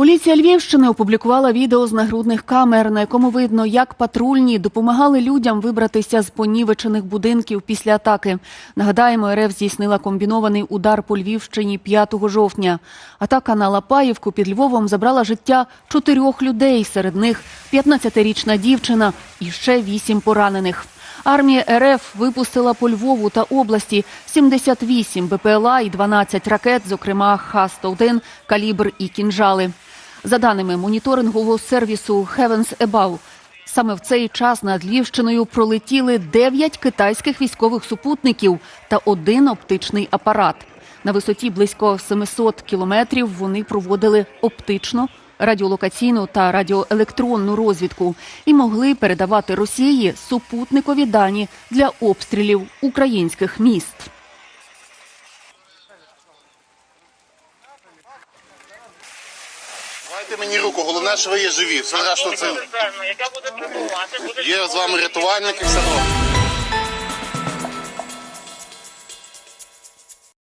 Поліція Львівщини опублікувала відео з нагрудних камер, на якому видно, як патрульні допомагали людям вибратися з понівечених будинків після атаки. Нагадаємо, РФ здійснила комбінований удар по Львівщині 5 жовтня. Атака на Лапаївку під Львовом забрала життя чотирьох людей, серед них 15-річна дівчина і ще вісім поранених. Армія РФ випустила по Львову та області 78 БПЛА і 12 ракет, зокрема Х-101, калібр і кінжали. За даними моніторингового сервісу Heavens Above, саме в цей час над Львівщиною пролетіли 9 китайських військових супутників та один оптичний апарат. На висоті близько 700 кілометрів вони проводили оптичну, радіолокаційну та радіоелектронну розвідку і могли передавати Росії супутникові дані для обстрілів українських міст. Дайте мені руку, головне, що ви є живі. Все решта це яка буде працювати, буде є з вами рятувальники, все добре.